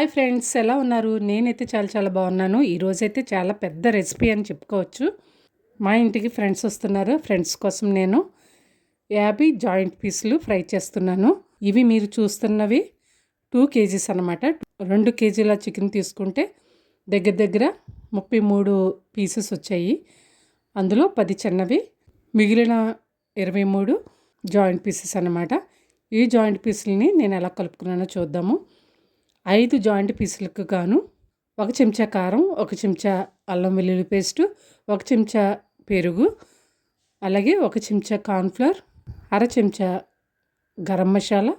Hi friends ఎలా ఉన్నారు? నేనైతే చాలా చాలా బాగున్నాను. ఈరోజైతే చాలా పెద్ద రెసిపీ అని చెప్పుకోవచ్చు. మా ఇంటికి ఫ్రెండ్స్ వస్తున్నారు. ఫ్రెండ్స్ కోసం నేను యాభై జాయింట్ పీసులు ఫ్రై చేస్తున్నాను. ఇవి మీరు చూస్తున్నవి టూ కేజీస్ అనమాట రెండు కేజీల చికెన్ తీసుకుంటే దగ్గర దగ్గర ముప్పై మూడు పీసెస్ వచ్చాయి. అందులో పది చిన్నవి మిగిలిన ఇరవై మూడు జాయింట్ పీసెస్ అనమాట ఈ జాయింట్ పీసులని నేను ఎలా కలుపుకున్నానో చూద్దాము. ఐదు జాయింట్ పీసులకు గాను ఒక చెంచా కారం ఒక చెంచా అల్లం వెల్లుల్లి పేస్టు ఒక చెంచా పెరుగు అలాగే ఒక చెంచా కార్న్ఫ్లవర్ అర చెంచా గరం మసాలా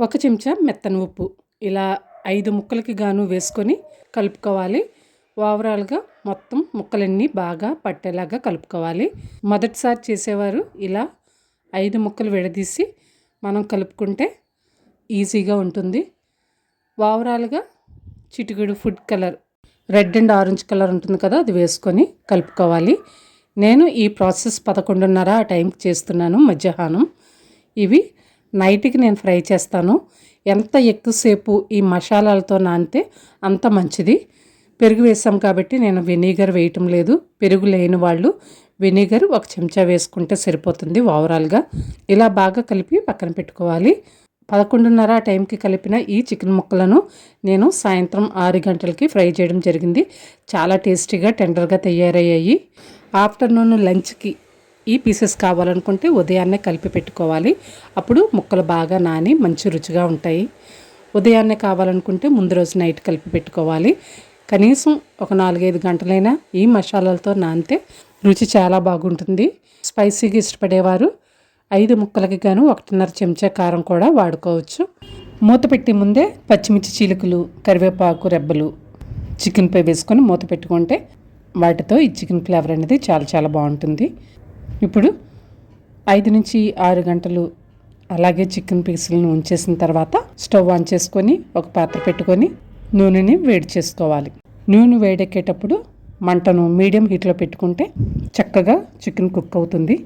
ఒక చెంచా మెత్తని ఉప్పు. ఇలా ఐదు ముక్కలకి గాను వేసుకొని కలుపుకోవాలి. ఓవరాల్గా మొత్తం ముక్కలన్నీ బాగా పట్టేలాగా కలుపుకోవాలి. మొదటిసారి చేసేవారు ఇలా ఐదు ముక్కలు విడదీసి మనం కలుపుకుంటే ఈజీగా ఉంటుంది. ఓవరాల్గా చిటికెడు food colour. Red and orange colour ఉంటుంది కదా అది వేసుకొని కలుపుకోవాలి. నేను ఈ ప్రాసెస్ పదకొండున్నర ఆ టైంకి చేస్తున్నాను మధ్యాహ్నం. ఇవి నైట్కి నేను ఫ్రై చేస్తాను. ఎంత ఎక్కువసేపు ఈ మసాలాలతో నానితే అంత మంచిది. పెరుగు వేసాం కాబట్టి నేను వెనిగర్ వేయటం లేదు. పెరుగు లేని వాళ్ళు వెనిగర్ ఒక చెంచా వేసుకుంటే సరిపోతుంది ఓవరాల్గా ఇలా బాగా కలిపి పక్కన పెట్టుకోవాలి. పదకొండున్నర టైంకి కలిపిన ఈ చికెన్ ముక్కలను నేను సాయంత్రం ఆరు గంటలకి ఫ్రై చేయడం జరిగింది. చాలా టేస్టీగా టెండర్గా తయారయ్యాయి. ఆఫ్టర్నూన్ లంచ్కి ఈ పీసెస్ కావాలనుకుంటే ఉదయాన్నే కలిపి పెట్టుకోవాలి. అప్పుడు ముక్కలు బాగా నాని మంచి రుచిగా ఉంటాయి. ఉదయాన్నే కావాలనుకుంటే ముందు రోజు నైట్ కలిపి పెట్టుకోవాలి. కనీసం ఒక నాలుగైదు గంటలైనా ఈ మసాలాలతో నానితే రుచి చాలా బాగుంటుంది. స్పైసీగా ఇష్టపడేవారు ఐదు ముక్కలకి గాను ఒకటిన్నర చెంచా కారం కూడా వాడుకోవచ్చు. మూత పెట్టి ముందే పచ్చిమిర్చి చీలుకలు కరివేపాకు రెబ్బలు చికెన్పై వేసుకొని మూత పెట్టుకుంటే వాటితో ఈ చికెన్ ఫ్లేవర్ అనేది చాలా చాలా బాగుంటుంది. ఇప్పుడు ఐదు నుంచి ఆరు గంటలు అలాగే చికెన్ పీసులను ఉంచేసిన తర్వాత స్టవ్ ఆన్ చేసుకొని ఒక పాత్ర పెట్టుకొని నూనెని వేడి చేసుకోవాలి. నూనె వేడెక్కేటప్పుడు మంటను మీడియం హీట్లో పెట్టుకుంటే చక్కగా చికెన్ కుక్ అవుతుంది.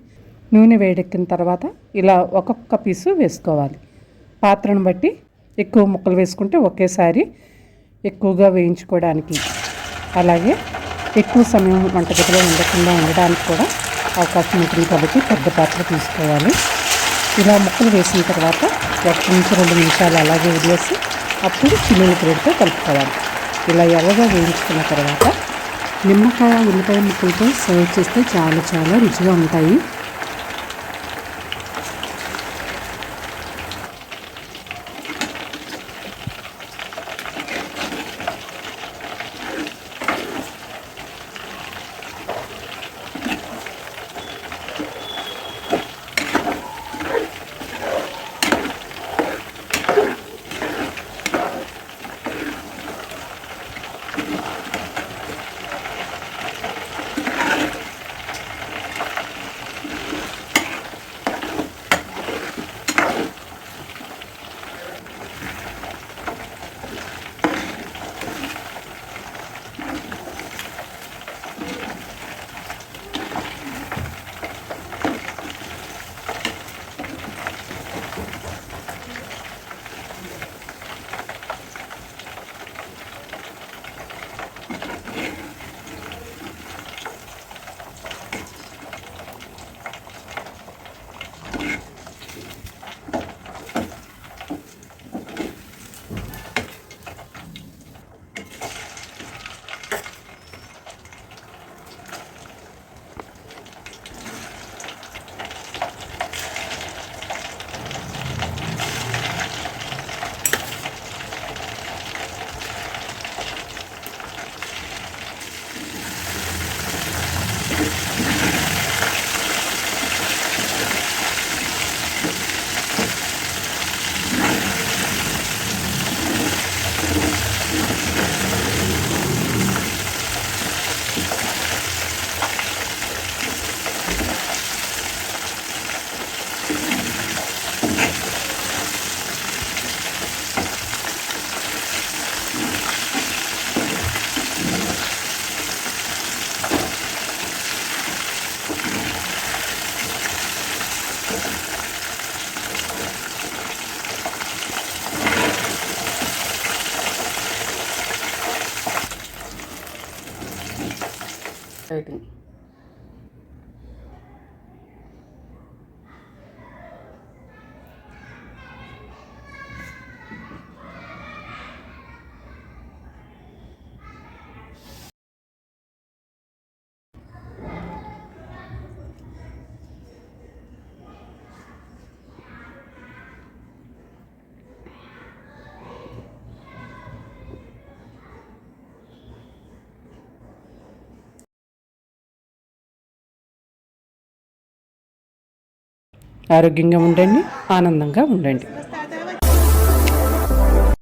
నూనె వేడెక్కిన తర్వాత ఇలా ఒక్కొక్క పీసు వేసుకోవాలి. పాత్రను బట్టి ఎక్కువ ముక్కలు వేసుకుంటే ఒకేసారి ఎక్కువగా వేయించుకోవడానికి. అలాగే ఎక్కువ సమయం వంటగదిలో ఉండకుండా ఉండడానికి కూడా అవకాశం ఉంటుంది కాబట్టి పెద్ద పాత్ర తీసుకోవాలి. ఇలా ముక్కలు వేసిన తర్వాత ఒక నుంచి రెండు నిమిషాలు అలాగే వదిలేసి అప్పుడు చిన్న బ్రెడ్తో కలుపుకోవాలి. ఇలా ఎర్రగా వేయించుకున్న తర్వాత నిమ్మకాయ ఉల్లిపాయ ముక్కలతో సర్వ్ చేస్తే చాలా చాలా రుచిగా ఉంటాయి. రైటింగ్ ఆరోగ్యంగా ఉండండి ఆనందంగా ఉండండి.